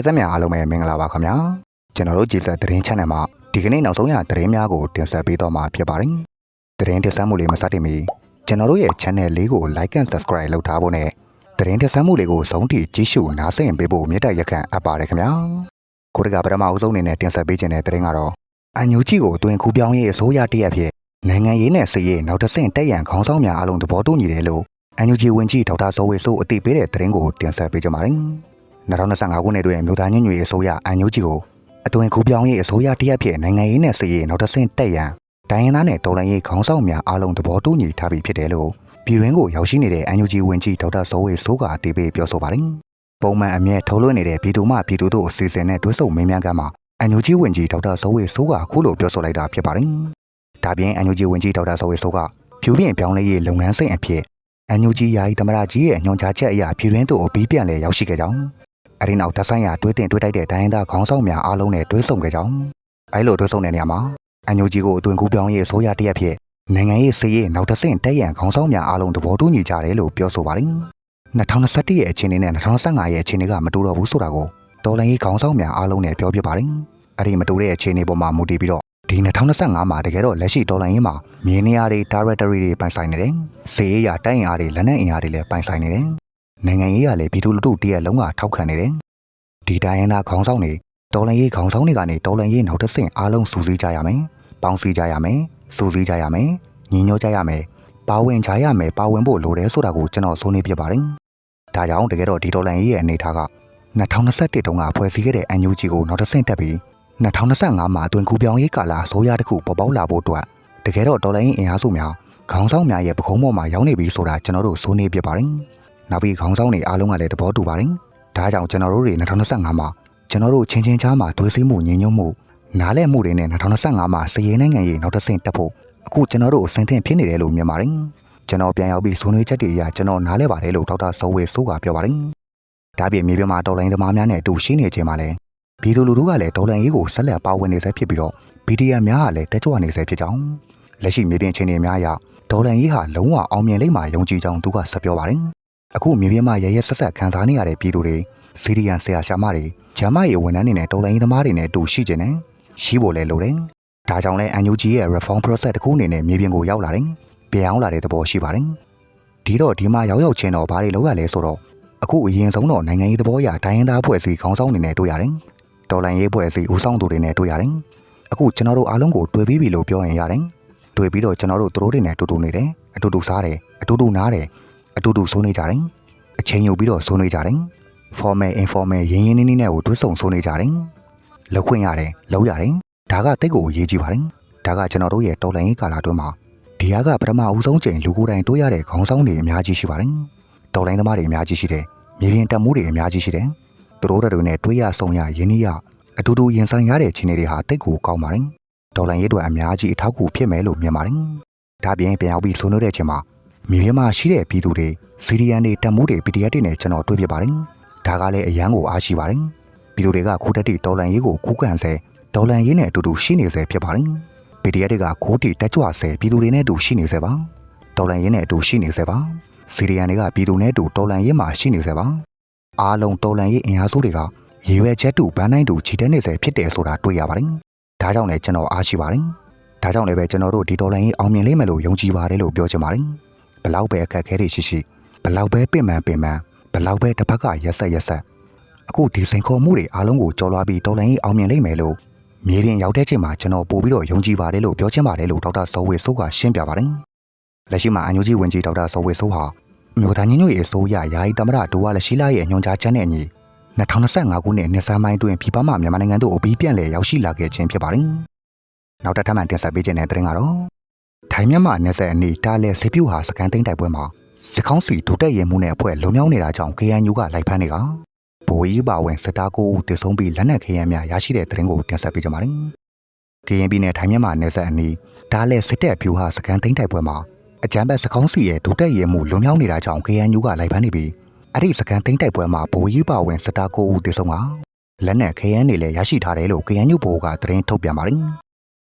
ပသက်များအားလုံးပဲမင်္ဂလာပါခင်ဗျာကျွန်တော်တို့ကြည်စက်သတင်း channel မှာဒီကနေ့နောက်ဆုံးရသတင်းများကိုတင်ဆက်ပေးတော့မှာဖြစ်ပါတယ်သတင်းတင်ဆက်မှုလေးမစတင်မီကျွန်တော်တို့ရဲ့ channel လေးကို like and subscribe လုပ်ထားဖို့နဲ့သတင်းတင်ဆက်မှုလေးကိုဆုံးထိကြည့်ရှုနားဆင်ပေးဖို့မြတ်တက်ရက်ခံအပ်ပါတယ်ခင်ဗျာကိုရကပထမအဦးဆုံးအနေနဲ့တင်ဆက်ပေးခြင်းတဲ့သတင်းကတော့အန်ယူချီကိုအတွင်ကူပြောင်းရေးအစိုးရတရက်ဖြစ်နိုင်ငံရေးနဲ့စစ်ရေးနောက်တစ်ဆင့်တက်ရန်ခေါင်းဆောင်များအလုံးသဘောတူညီတယ်လို့အန်ယူဂျီဝင်ကြီးဒေါက်တာဇော်ဝေဆိုးအသိပေးတဲ့သတင်းကိုတင်ဆက်ပေးကြပါမယ် 2025ခုနှစ်တွင်မြို့သားညညွေအစိုးရအန်ယူဂျီကိုအတွင်ကူပြောင်းရေးအစိုးရတရက်ဖြစ်နိုင်ငံရေးနဲ့စစ်ရေးနောက်တစ်ဆင့်တက်ရန်ဒိုင်းရင်းသားနဲ့တော်လှန်ရေးခေါင်းဆောင်များအားလုံးသဘောတူညီထားပြီးဖြစ်တယ်လို့ပြည်တွင်းကိုရောက်ရှိနေတဲ့အန်ယူဂျီဝင်ကြီးဒေါက်တာဇော်ဝေဆိုးကအသိပေးပြောဆိုပါတယ်ပုံမှန်အမြဲထုတ်လွှင့်နေတဲ့ပြည်သူမှပြည်သူတို့အစီအစဉ်နဲ့တွဲဆုံမင်းများကမှအန်ယူဂျီဝင်ကြီးဒေါက်တာဇော်ဝေဆိုးကအခုလိုပြောဆိုလိုက်တာဖြစ်ပါတယ်ဒါပြင်အန်ယူဂျီဝင်ကြီးဒေါက်တာဇော်ဝေဆိုးကဖြူပြင်ပြောင်းလဲရေးလုပ်ငန်းစဉ်အဖြစ်အန်ယူဂျီယာယီသမရကြီးရဲ့ညွှန်ကြားချက်အရပြည်တွင်းသို့အပြီးပြန်လဲရောက်ရှိခဲ့ကြောင်း အဲဒီနောက်သက်ဆိုင်ရာတွဲတင်တွဲတိုက်တဲ့ဒိုင်းရင်းသားခေါင်းဆောင်များအားလုံးနဲ့တွဲဆုံခဲ့ကြောင်းအဲလိုတွဲဆုံတဲ့နေရာမှာအန်ယူဂျီကိုအသွင်ကူးပြောင်းရေးအစိုးရတရက်ဖြစ်နိုင်ငံရေးစည်ရေးနောက်တစ်ဆင့်တက်ရန်ခေါင်းဆောင်များအားလုံးသဘောတူညီကြတယ်လို့ပြောဆိုပါတယ်2021ရဲ့အခြေအနေနဲ့2025ရဲ့အခြေအနေကမတူတော့ဘူးဆိုတာကိုတော်လိုင်းရေးခေါင်းဆောင်များအားလုံးနဲ့ပြောပြပါတယ်အဲဒီမတူတဲ့အခြေအနေပေါ်မှာမူတည်ပြီးတော့ဒီ2025မှာတကယ်တော့လက်ရှိဒေါ်လာရင်းမှာမြေနေရာတွေ territory တွေပိုင်ဆိုင်နေတယ်။စီးရေးရတိုင်းအားတွေလက်နက်အင်အားတွေလည်းပိုင်ဆိုင်နေတယ်။ နိုင်ငံရေးကလည်းပြည်သူလူထုတရက်လုံးကထောက်ခံနေတယ်။ဒီတိုင်းရင်းသားခေါင်းဆောင်တွေဒေါ်လာရေးခေါင်းဆောင်တွေကနေဒေါ်လာရေးနောက်တစ်ဆင့်အားလုံးစူးစီးကြရမယ်။ပေါင်းစည်းကြရမယ်။စူးစီးကြရမယ်။ညီညွတ်ကြရမယ်။ပါဝင်ကြရမယ်ပါဝင်ဖို့လိုတယ်ဆိုတာကိုကျွန်တော်ဆွေးနွေးပြပါတယ်။ဒါကြောင့်တကယ်တော့ဒီဒေါ်လာရေးရဲ့အနေအထားက2021တုန်းကဖွဲ့စည်းခဲ့တဲ့ NUG ကိုနောက်တစ်ဆင့်တက်ပြီး2025မှာအတွင်ကူပြောင်းရေးကာလအစိုးရတစ်ခုပေါ်ပေါက်လာဖို့အတွက်တကယ်တော့ဒေါ်လာရင်းအင်အားစုများခေါင်းဆောင်များရဲ့ပခုံးပေါ်မှာရောက်နေပြီဆိုတာကျွန်တော်တို့စိုးနေပြပါတယ်။ နောက်ပြီးခေါင်းဆောင်တွေအားလုံးကလည်းသဘောတူပါတယ်။ဒါကြောင့်ကျွန်တော်တို့တွေ2025မှာကျွန်တော်တို့ချင်းချင်းချားမှာသွေးစည်းမှုညီညွတ်မှုနားလည်မှုတွေနဲ့2025မှာစည်ရင်းနိုင်ငံရေးနောက်တစ်ဆင့်တက်ဖို့အခုကျွန်တော်တို့အဆင်သင့်ဖြစ်နေတယ်လို့မြင်ပါတယ်။ကျွန်တော်ပြန်ရောက်ပြီးဆွေးနွေးချက်တွေအရကျွန်တော်နားလဲပါတယ်လို့ဒေါက်တာစောဝေဆိုးကပြောပါတယ်။ဒါပြင်မြေပြင်မှာတော်လိုင်းသမားများနဲ့အတူရှိနေခြင်းမှာလည်းပြည်သူလူထုကလည်းဒေါ်လာရေးကိုဆက်လက်ပါဝင်နေဆဲဖြစ်ပြီးတော့ BDM များကလည်းတက်ကြွနေဆဲဖြစ်ကြောင်းလက်ရှိမြေပြင်အခြေအနေများအရဒေါ်လာရေးဟာလုံးဝအောင်မြင်လိမ့်မှာယုံကြည်ကြောင်းသူကဆက်ပြောပါတယ်။ အခုမြေပြင်မှာရရဲဆက်ဆက်ခံစားနေရတဲ့ပြည်သူတွေစီရီယန်ဆရာရှာမတွေဂျမ်းမရေးဝန်ထမ်းတွေနဲ့ဒေါ်လာရေးသမားတွေနဲ့အတူရှိကြတယ်။ရှိဖို့လည်းလိုတယ်။ဒါကြောင့်လဲ NUG ရဲ့ reform process တစ်ခုအနေနဲ့မြေပြင်ကိုရောက်လာတယ်။ပြောင်းလာတဲ့သဘောရှိပါတယ်။ဒီတော့ဒီမှာရောက်ရောက်ချင်းတော့ဘာတွေလုပ်ရလဲဆိုတော့အခုအရင်ဆုံးတော့နိုင်ငံရေးသဘောအရတိုင်းရင်းသားဖွဲ့စည်းခေါင်းဆောင်နေနဲ့တွေ့ရတယ်။ဒေါ်လာရေးပွဲစီဦးဆောင်သူတွေနဲ့တွေ့ရတယ်။အခုကျွန်တော်တို့အားလုံးကိုတွေ့ပြီးပြီလို့ပြောရင်ရတယ်။တွေ့ပြီးတော့ကျွန်တော်တို့သူတို့တွေနဲ့တူတူနေတယ်။အတူတူစားတယ်။အတူတူနားတယ်။ အတူတူဆိုးနေကြတယ်။အချိန်ယူပြီးတော့ဆိုးနေကြတယ်။ formal informal ရင်းရင်းနှီးနှီးနဲ့ကိုတွဲဆုံဆိုးနေကြတယ်။လောက်ခွင့်ရတယ်။လောက်ရတယ်။ဒါကတိတ်ကိုအရေးကြီးပါတယ်။ဒါကကျွန်တော်တို့ရဲ့တော်လှန်ရေးကာလအတွင်းမှာဒီဟာကပထမဦးဆုံးချိန်လူကိုယ်တိုင်တွေ့ရတဲ့ခေါင်းဆောင်တွေအများကြီးရှိပါတယ်။တော်လိုင်းသမားတွေအများကြီးရှိတယ်။မြေပြင်တက်မှုတွေအများကြီးရှိတယ်။သူတို့တွေနဲ့တွေးရဆုံရရင်းနှီးရအတူတူရင်ဆိုင်ရတဲ့ခြေနေတွေဟာတိတ်ကိုကောင်းပါတယ်။ဒေါ်လာရေးတွေအများကြီးအထောက်အကူဖြစ်မယ်လို့မြင်ပါတယ်။ဒါပြင်ပြန်ရောက်ပြီးဆွေးနွေးတဲ့အချိန်မှာ မြေပြင်မှာရှိတဲ့ပြည်သူတွေစီရီယန်တွေတက်မှုတွေ PDF တွေနဲ့ကျွန်တော်တွေ့ပြပါတယ်။ဒါကလည်းအရန်ကိုအားရှိပါတယ်။ပြည်သူတွေကခိုးတက်တိဒေါ်လာရေးကိုကူးကန်ဆဲဒေါ်လာရေးနဲ့အတူတူရှိနေဆဲဖြစ်ပါတယ်။ PDF တွေကခိုးတိတက်ကြွဆဲပြည်သူတွေနဲ့အတူရှိနေဆဲပါ။ဒေါ်လာရေးနဲ့အတူရှိနေဆဲပါ။စီရီယန်တွေကပြည်သူနဲ့အတူဒေါ်လာရေးမှာရှိနေဆဲပါ။အားလုံးဒေါ်လာရေးအင်အားစုတွေကရေရွယ်ချက်တူဘန်းတိုင်းတူခြေတက်နေစေဖြစ်တယ်ဆိုတာတွေ့ရပါတယ်။ဒါကြောင့်လည်းကျွန်တော်အားရှိပါတယ်။ဒါကြောင့်လည်းပဲကျွန်တော်တို့ဒီဒေါ်လာရေးအောင်မြင်လိမ့်မယ်လို့ယုံကြည်ပါတယ်လို့ပြောချင်ပါတယ်။ ဘလောက်ပဲအခက်အခဲတွေရှိရှိဘလောက်ပဲပင်ပန်းပင်ပန်းဘလောက်ပဲတစ်ဖက်ကရက်ဆက်ရက်ဆက်အခုဒီစိန်ခေါ်မှုတွေအားလုံးကိုကြော်လွှားပြီးဒေါ်လာရေးအောင်မြင်လိမ့်မယ်လို့မြေပြင်ရောက်တဲ့ချိန်မှာကျွန်တော်ပို့ပြီးတော့ယုံကြည်ပါတယ်လို့ပြောချင်ပါတယ်လို့ဒေါက်တာစောဝေဆိုးကရှင်းပြပါတယ်။လက်ရှိမှာအန်ယူဂျီဝင်ကြီးဒေါက်တာစောဝေဆိုးဟာမြို့သားညညွေအစိုးရယာယီသမရဒိုဝါလက်ရှိလာရဲ့ညွှန်ကြားချက်နဲ့အညီ2025ခုနှစ်နှစ်ဆန်းပိုင်းတွင်ပြည်ပမှမြန်မာနိုင်ငံသို့အပြီးပြန်လည်ရောက်ရှိလာခဲ့ခြင်းဖြစ်ပါတယ်။နောက်တစ်ထပ်မှတင်ဆက်ပေးခြင်းတဲ့တင်ကတော့ ထိုင်းမြန်မာနယ်စပ်အနီးတားလဲစစ်ပြူဟာစကန်သိန်းတိုက်ပွဲမှာစစ်ကောင်းစီဒုတက်ရဲမှုနဲ့အဖွဲ့လုံမြောက်နေတာကြောင့် KNU ကလိုက်ဖမ်းနေတာ။ဗိုလ်ကြီးပါဝင်စစ်သားကိုဦးတည်ဆုံးပြီးလက်နက်ခဲယမ်းများရရှိတဲ့တင်ကိုတင်ဆက်ပေးကြပါမယ်။ KNB နဲ့ထိုင်းမြန်မာနယ်စပ်အနီးတားလဲစစ်တပ်ပြူဟာစကန်သိန်းတိုက်ပွဲမှာအကြမ်းဖက်စကောင်းစီရဲ့ဒုတက်ရဲမှုလုံမြောက်နေတာကြောင့် KNU ကလိုက်ဖမ်းနေပြီးအဲ့ဒီစကန်သိန်းတိုက်ပွဲမှာဗိုလ်ကြီးပါဝင်စစ်သားကိုဦးတည်ဆုံးကလက်နက်ခဲယမ်းတွေလည်းရရှိထားတယ်လို့ KNU ဘိုကသတင်းထုတ်ပြန်ပါတယ်။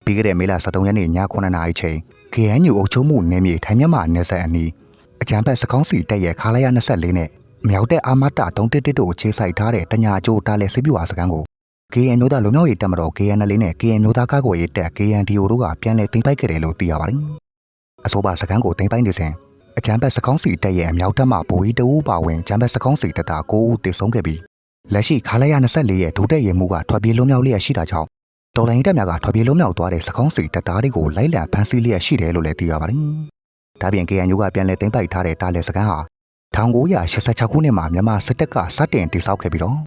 ပြီးခဲ့တဲ့မေလ23ရက်နေ့ည9:00နာရီချိန် KNU အုပ်ချုပ်မှုနယ်မြေထိုင်းမြန်မာနယ်စပ်အနီးအကြမ်းဖက်စကောင်းစီတပ်ရဲ့ခါလာရ24နဲ့မြောက်တဲ့အာမတာ311တို့အခြေစိုက်ထားတဲ့တညာကျိုးတားလဲစစ်ပြူဟာစကန်ကို KN မျိုးသားလူမျိုးရေးတက်မတော် KNL နဲ့ KN မျိုးသားကားကိုရေးတက် KNDO တို့ကပြန်လည်သိမ်းပိုက်ခဲ့တယ်လို့သိရပါတယ်။အဆိုပါစကန်ကိုသိမ်းပိုက်နေစဉ်အကြမ်းဖက်စကောင်းစီတက်ရဲ့အမြောက်တက်မှဘိုးကြီးတအူးပါဝင်အကြမ်းဖက်စကောင်းစီတက်တာ9ဦးတေဆုံးခဲ့ပြီးလက်ရှိခါလရ24ရဲ့ဒုတက်ရဲမှုကထွက်ပြေးလွတ်မြောက်လျက်ရှိတာကြောင့် တော်လိုင်းတက်များကထွက်ပြေးလွတ်မြောက်သွားတဲ့စကောင်းစီတက်သားတွေကိုလိုက်လံဖမ်းဆီးလျက်ရှိတယ်လို့လည်းသိရပါတယ်။ဒါပြင် KNU ကပြန်လည်သိမ်းပိုက်ထားတဲ့တားလဲစကန်ဟာ1986ခုနှစ်မှာမြန်မာစစ်တပ်ကစတင်တည်ဆောက်ခဲ့ပြီးတော့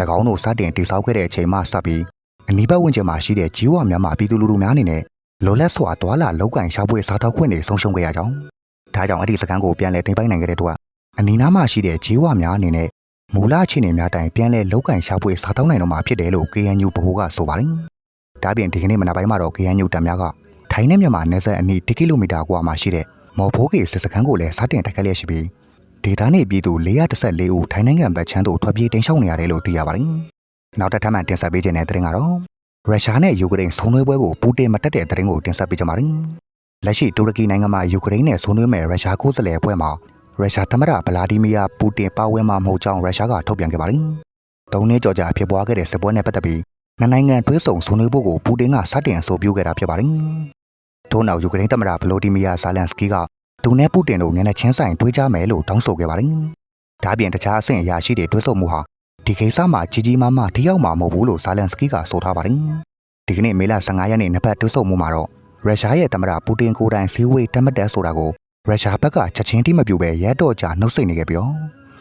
၎င်းတို့စတင်တည်ဆောက်ခဲ့တဲ့အချိန်မှစပြီးအနီးပတ်ဝန်းကျင်မှာရှိတဲ့ကြီးဝါများမှာပြည်သူလူထုများအနေနဲ့လောလက်စွာသွာလာလောက်ကင်ရှားပွေစားသောက်ခွင့်တွေဆုံးရှုံးခဲ့ရကြောင်းဒါကြောင့်အဲ့ဒီစကန်ကိုပြန်လည်သိမ်းပိုက်နိုင်ခဲ့တဲ့အတွက်အနီးနားမှာရှိတဲ့ကြီးဝါများအနေနဲ့မူလအခြေအနေများတိုင်ပြန်လည်လောက်ကင်ရှားပွေစားသောက်နိုင်တော့မှာဖြစ်တယ်လို့ KNU ဗဟိုကဆိုပါတယ် ဒါပြင်ဒီကနေ့မနက်ပိုင်းမှာတော့ KNU တပ်များကထိုင်းနဲ့မြန်မာနယ်စပ်အနီး1ကီလိုမီတာကွာမှာရှိတဲ့မော်ဖိုးကေစစ်စခန်းကိုလည်းစတင်တိုက်ခိုက်လျက်ရှိပြီးဒေသနေပြည်သူ414ဦးထိုင်းနိုင်ငံဘက်ချမ်းသို့ထွက်ပြေးတိမ်းရှောင်နေရတယ်လို့သိရပါတယ်။နောက်တစ်ထပ်မှတင်ဆက်ပေးခြင်းတဲ့တဲ့ရင်ကတော့ရုရှားနဲ့ယူကရိန်းဆုံနွေးပွဲကိုပူတင်မတက်တဲ့တဲ့ရင်ကိုတင်ဆက်ပေးကြပါမယ်။လက်ရှိတူရကီနိုင်ငံမှာယူကရိန်းနဲ့ဆုံနွေးမဲ့ရုရှားကိုယ်စားလှယ်အဖွဲ့မှာရုရှားသမ္မတဗလာဒီမီယာပူတင်ပါဝင်မှာမဟုတ်ကြောင်းရုရှားကထုတ်ပြန်ခဲ့ပါတယ်။သုံးနှစ်ကျော်ကြာဖြစ်ပွားခဲ့တဲ့စစ်ပွဲနဲ့ပတ်သက်ပြီး နှစ်နိုင်ငံတွဲဆုံဆုံနွေးဖို့ကိုပူတင်ကစတင်အဆိုပြုခဲ့တာဖြစ်ပါတယ်။ထို့နောက်ယူကရိန်းသမ္မတဗလိုဒီမီယာဇာလန်စကီကသူနဲ့ပူတင်တို့မျက်နှာချင်းဆိုင်တွေးကြမယ်လို့တောင်းဆိုခဲ့ပါတယ်။ဒါပြင်တခြားအဆင့်အရာရှိတွေတွေးဆုံမှုဟာဒီကိစ္စမှာကြီးကြီးမားမားထိရောက်မှာမဟုတ်ဘူးလို့ဇာလန်စကီကဆိုထားပါတယ်။ဒီကနေ့မေလ15ရက်နေ့နှစ်ပတ်တွေးဆုံမှုမှာတော့ရုရှားရဲ့သမ္မတပူတင်ကိုယ်တိုင်ဈေးဝေးတက်မတက်ဆိုတာကိုရုရှားဘက်ကချက်ချင်းတိမပြူပဲရဲတော့ကြနှုတ်ဆက်နေခဲ့ပြီးတော့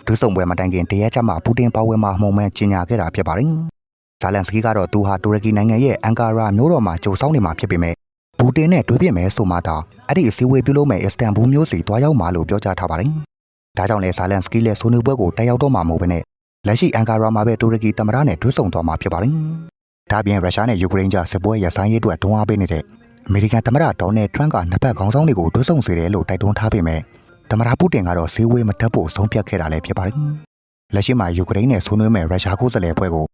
ဒုဆုံပွဲမတိုင်ခင်တရက်ချမှပူတင်ပါဝင်မှာမှုံမှန်ကြီးညာခဲ့တာဖြစ်ပါတယ်။ ဇာလန်စကီကတော့သူဟာတူရကီနိုင်ငံရဲ့အန်ကာရာမြို့တော်မှာကြိုဆောင်းနေမှာဖြစ်ပေမဲ့ပူတင်နဲ့တွေ့ပြမယ်ဆိုမှသာအဲ့ဒီအစည်းအဝေးပြုလုပ်မယ်အစ္စတန်ဘူမြို့စီတွားရောက်မှာလို့ပြောကြားထားပါတယ်။ဒါကြောင့်လဲဇာလန်စကီလည်းဆွေးနွေးပွဲကိုတက်ရောက်တော့မှာမဟုတ်ဘဲနဲ့လက်ရှိအန်ကာရာမှာပဲတူရကီသမ္မတနဲ့တွေ့ဆုံသွားမှာဖြစ်ပါတယ်။ဒါပြင်ရုရှားနဲ့ယူကရိန်းကြားစစ်ပွဲရဆိုင်ရေးအတွက်တွန်းအားပေးနေတဲ့အမေရိကန်သမ္မတဒေါ်နယ်ထရန့်ကနှစ်ဖက်ခေါင်းဆောင်တွေကိုတွေ့ဆုံစေတယ်လို့တိုက်တွန်းထားပေမဲ့သမ္မတပူတင်ကတော့ဈေးဝေးမတက်ဖို့ဆုံးဖြတ်ခဲ့တာလည်းဖြစ်ပါတယ်။လက်ရှိမှာယူကရိန်းနဲ့ဆွေးနွေးမဲ့ရုရှားကိုယ်စားလှယ်အဖွဲ့ကို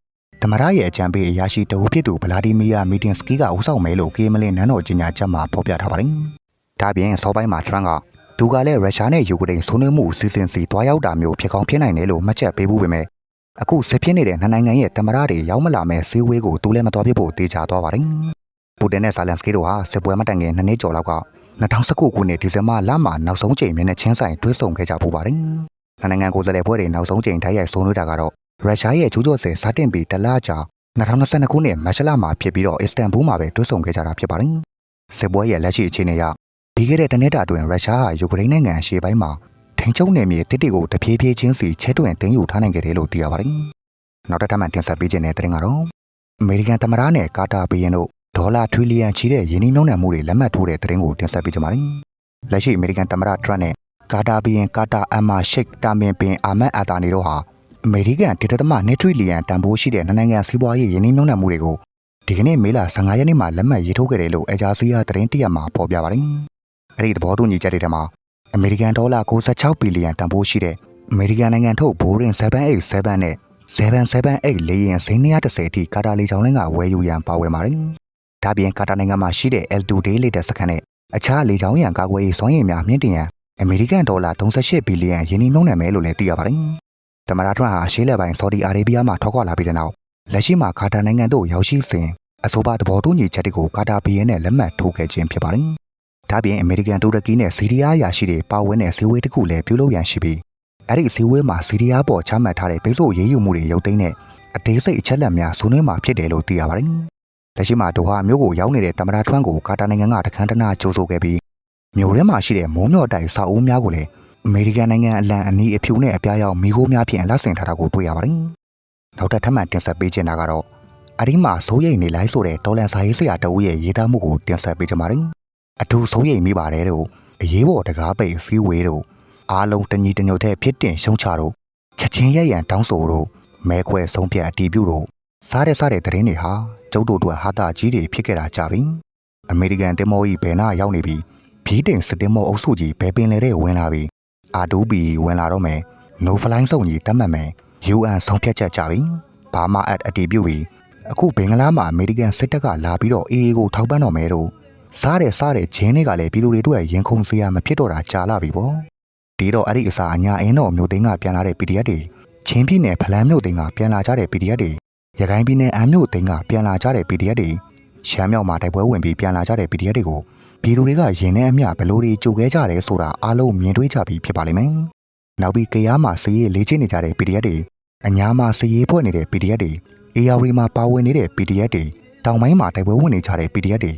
သမရရဲ့အကြံပေးအရာရှိတအုပ်ဖြစ်သူဗလာဒီမီယာမီတင်စကီကဦးဆောင်မယ်လို့ကေမလင်နန်းတော်ကြီးညာချက်မှာဖော်ပြထားပါတယ်။ဒါပြင်စောပိုင်းမှာထရန့်ကသူကလည်းရုရှားနဲ့ယူကရိန်းဆွေးနွေးမှုအစီအစဉ်စီတွားရောက်တာမျိုးဖြစ်ကောင်းဖြစ်နိုင်တယ်လို့မှတ်ချက်ပေးဖို့ပဲမဲ့အခုစစ်ဖြစ်နေတဲ့နှစ်နိုင်ငံရဲ့သမရတွေရောက်မလာမဲ့ဈေးဝေးကိုသူလည်းမတော်ပြဖို့တေချာသွားပါတယ်။ပူတင်နဲ့ဇာလန်စကီတို့ဟာစစ်ပွဲမတိုင်ခင်နှစ်နှစ်ကျော်လောက်က2019ခုနှစ်ဒီဇင်ဘာလမှာနောက်ဆုံးချိန်မျက်နှာချင်းဆိုင်တွဲဆုံခဲ့ကြပူပါတယ်။နိုင်ငံကိုယ်စားလှယ်ဖွဲ့တွေနောက်ဆုံးချိန်တိုက်ရိုက်ဆွေးနွေးတာကတော့ ရုရှားရဲ့ကျူးကျော်ဆယ်စတင်ပြီးတလကြာ2022ခုနှစ်မတ်လမှာဖြစ်ပြီးတော့အစ္စတန်ဘူမှာပဲတွဲဆုံခဲ့ကြတာဖြစ်ပါတယ်။စစ်ပွဲရဲ့လက်ရှိအခြေအနေအရပြီးခဲ့တဲ့တနေ့တာတွင်ရုရှားကယူကရိန်းနိုင်ငံအရှေ့ပိုင်းမှာထိန်ချုံနယ်မြေတစ်တီကိုတဖြည်းဖြည်းချင်းစီချဲတွင်တင်ယူထားနိုင်ခဲ့တယ်လို့သိရပါတယ်။နောက်တစ်ထပ်မှတင်ဆက်ပေးခြင်းတဲ့တင်ကတော့အမေရိကန်သမ္မတနဲ့ကာတာဘီယန်တို့ဒေါ်လာထရီလီယံချီတဲ့ယင်းနှိမ့်နှံမှုတွေလက်မှတ်ထိုးတဲ့တင်ကိုတင်ဆက်ပေးကြပါမယ်။လက်ရှိအမေရိကန်သမ္မတထရန့်နဲ့ကာတာဘီယန်ကာတာအမ်မာရှိတ်တာမင်ပင်အာမတ်အာတာနီတို့ဟာ အမေရိကန်ဒေသသမနေထရီလီယံတန်ဖိုးရှိတဲ့နိုင်ငံစီးပွားရေးယင်းနှိမ့်နှံမှုတွေကိုဒီကနေ့မေလ15ရက်နေ့မှာလက်မှတ်ရေးထိုးခဲ့တယ်လို့အဂျာစီယာသတင်းတရက်မှာဖော်ပြပါတယ်။အဲ့ဒီသဘောတူညီချက်တွေထဲမှာအမေရိကန်ဒေါ်လာ96ဘီလီယံတန်ဖိုးရှိတဲ့အမေရိကန်နိုင်ငံထုတ် Boeing 787နဲ့778လေယာဉ်စိမ်း130အထိကာတာလေကြောင်းလိုင်းကဝယ်ယူရန်ပါဝင်ပါတယ်။ဒါပြင်ကာတာနိုင်ငံမှာရှိတဲ့ L2 Day လေတပ်စခန်းနဲ့အခြားလေကြောင်းရန်ကာကွယ်ရေးစွမ်းရည်များမြင့်တင်ရန်အမေရိကန်ဒေါ်လာ38ဘီလီယံယင်းနှိမ့်နှံမယ်လို့လည်းသိရပါတယ်။ တမန်တော်ဟာရှေးလက်ပိုင်းဆော်ဒီအာရေဗျမှာထောက်ခွာလာပြီးတဲ့နောက်လက်ရှိမှာကာတာနိုင်ငံတို့ရောက်ရှိစဉ်အဆိုပါသဘောတူညီချက်တွေကိုကာတာဘီယန်နဲ့လက်မှတ်ထိုးခဲ့ခြင်းဖြစ်ပါတယ်။ဒါပြင်အမေရိကန်တူရကီနဲ့စီးရီးယားရာရှိတွေပါဝင်တဲ့ဇီဝေးတစ်ခုလည်းပြုလုပ်ရန်ရှိပြီးအဲ့ဒီဇီဝေးမှာစီးရီးယားပေါ်ချမှတ်ထားတဲ့ပိတ်ဆို့ရေးယူမှုတွေရုပ်သိမ်းတဲ့အသေးစိတ်အချက်လက်များဆွေးနွေးမှာဖြစ်တယ်လို့သိရပါတယ်။လက်ရှိမှာဒိုဟာမြို့ကိုရောက်နေတဲ့တမန်တော်ထွန်းကိုကာတာနိုင်ငံကတခန်းတနာကြိုးဆိုခဲ့ပြီးမြို့ထဲမှာရှိတဲ့မိုးမြော့တိုင်စာအုပ်များကိုလည်း အမေရိကန်နိုင်ငံအလံအနီးအဖြူနဲ့အပြားရောက်မိခိုးများဖြင့်လက်ဆင်ထားတာကိုတွေ့ရပါတယ်။နောက်ထပ်ထပ်မံတင်ဆက်ပေးချင်တာကတော့အဒီမှာစိုးရိမ်နေလိုက်ဆိုတဲ့ဒေါ်လန်စာရေးဆရာတဦးရဲ့ရေးသားမှုကိုတင်ဆက်ပေးချင်ပါတယ်။အထူးစိုးရိမ်မိပါတယ်တို့အရေးပေါ်တကားပိတ်စီးဝေးတို့အားလုံးတညီတညွတ်တဲ့ဖြစ်တင်ရှုံချတို့ချက်ချင်းရရန်တောင်းဆိုတို့မဲခွဲဆုံးဖြတ်အတီးပြုတို့စားတဲ့စားတဲ့သတင်းတွေဟာကျုပ်တို့အတွက်ဟာတာကြီးတွေဖြစ်ခဲ့တာကြပြီ။အမေရိကန်တင်မောကြီးဘယ်နာရောက်နေပြီ။ဘီးတင်စစ်တင်မောအုပ်စုကြီးဘယ်ပင်လေတဲ့ဝင်လာပြီ အာဒိုဘီဝင်လာတော့မယ်။ no flying စုံကြီးတတ်မှတ်မယ်။ UN ဆုံးဖြတ်ချက်ကြပြီ။ဘာမှအပ်အတီးပြုပြီးအခုဘင်္ဂလားမှာအမေရိကန်စစ်တပ်ကလာပြီးတော့ AA ကိုထောက်ပံ့တော့မယ်တို့စားတယ်စားတယ်ဂျင်းတွေကလည်းပြည်သူတွေအတွက်ရင်ခုန်စရာမဖြစ်တော့တာကြာလာပြီပေါ့ဒီတော့အဲ့ဒီအစာအညာအင်းတော်မျိုးသိန်းကပြန်လာတဲ့ PDF တွေချင်းပြည်နယ်ဖလန်းမျိုးသိန်းကပြန်လာကြတဲ့ PDF တွေရခိုင်ပြည်နယ်အမ်းမျိုးသိန်းကပြန်လာကြတဲ့ PDF တွေရှမ်းမြောက်မှာတိုက်ပွဲဝင်ပြီးပြန်လာကြတဲ့ PDF တွေကို ပြည်သူတွေကရင်ထဲအမျှဘလို့တွေကြိုခဲကြတယ်ဆိုတာအားလုံးမြင်တွေ့ကြပြီးဖြစ်ပါလိမ့်မယ်။နောက်ပြီးကရားမှာစီးရေးလေ့ကျင့်နေကြတဲ့ PDF တွေအညာမှာစီးရေးဖွဲ့နေတဲ့ PDF တွေ AR မှာပါဝင်နေတဲ့ PDF တွေတောင်ပိုင်းမှာတိုက်ပွဲဝင်နေကြတဲ့ PDF တွေ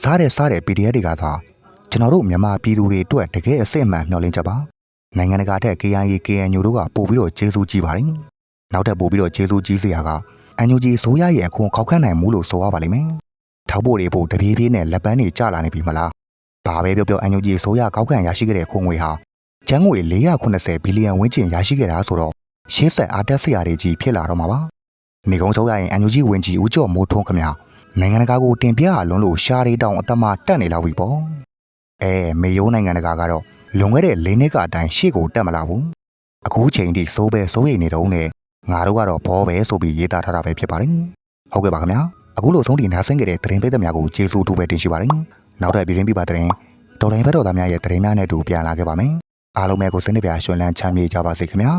စားတဲ့စားတဲ့ PDF တွေကသာကျွန်တော်တို့မြန်မာပြည်သူတွေအတွက်တကယ်အစစ်အမှန်မျှော်လင့်ချက်ပါနိုင်ငံတကာထက် KIA KNU တို့ကပို့ပြီးတော့ကျေးဇူးကြီးပါတယ်နောက်ထပ်ပို့ပြီးတော့ကျေးဇူးကြီးစရာကအန်ယူဂျီဆိုရရဲ့အခွန်ခောက်ခန့်နိုင်မှုလို့ဆိုရပါလိမ့်မယ် ထောက်ဖို့တွေဖို့တပြေးပြေးနဲ့လက်ပန်းတွေကျလာနေပြီမလားဘာပဲပြောပြောအန်ယူဂျီဆိုရကောက်ခံရရှိခဲ့တဲ့ခွန်ငွေဟာကျန်းငွေ480ဘီလီယံဝန်းကျင်ရရှိခဲ့တာဆိုတော့ရှေးဆက်အားတက်စရာတွေကြီးဖြစ်လာတော့မှာပါနေကုန်းချုပ်ရရင်အန်ယူဂျီဝင်ကြီးဦးကျော်မိုးထွန်းခမနိုင်ငံတကာကိုတင်ပြအလွန်လို့ရှားရီတောင်အသက်မတက်နေလောက်ပြီပေါ့အဲမေယိုးနိုင်ငံတကာကတော့လွန်ခဲ့တဲ့၄နှစ်ကအတိုင်းရှေ့ကိုတက်မလာဘူးအခုချိန်ထိစိုးပဲစိုးရိမ်နေတော့နဲ့ငါတို့ကတော့ဘောပဲဆိုပြီးရေးသားထားတာပဲဖြစ်ပါတယ်ဟုတ်ကဲ့ပါခင်ဗျာ အခုလိုဆုံးဒီနားဆင်းခဲ့တဲ့သတင်းပေးသမားကိုကျေးဇူးတူပဲတင်ရှိပါတယ်နောက်ထပ်ပြည်ရင်းပြပါသတင်းတော်လိုင်းဘက်တော်သားများရဲ့သတင်းများနဲ့အတူပြန်လာခဲ့ပါမယ်အားလုံးပဲကိုစိတ်နှပြရွှင်လန်းချမ်းမြေ့ကြပါစေခင်ဗျာ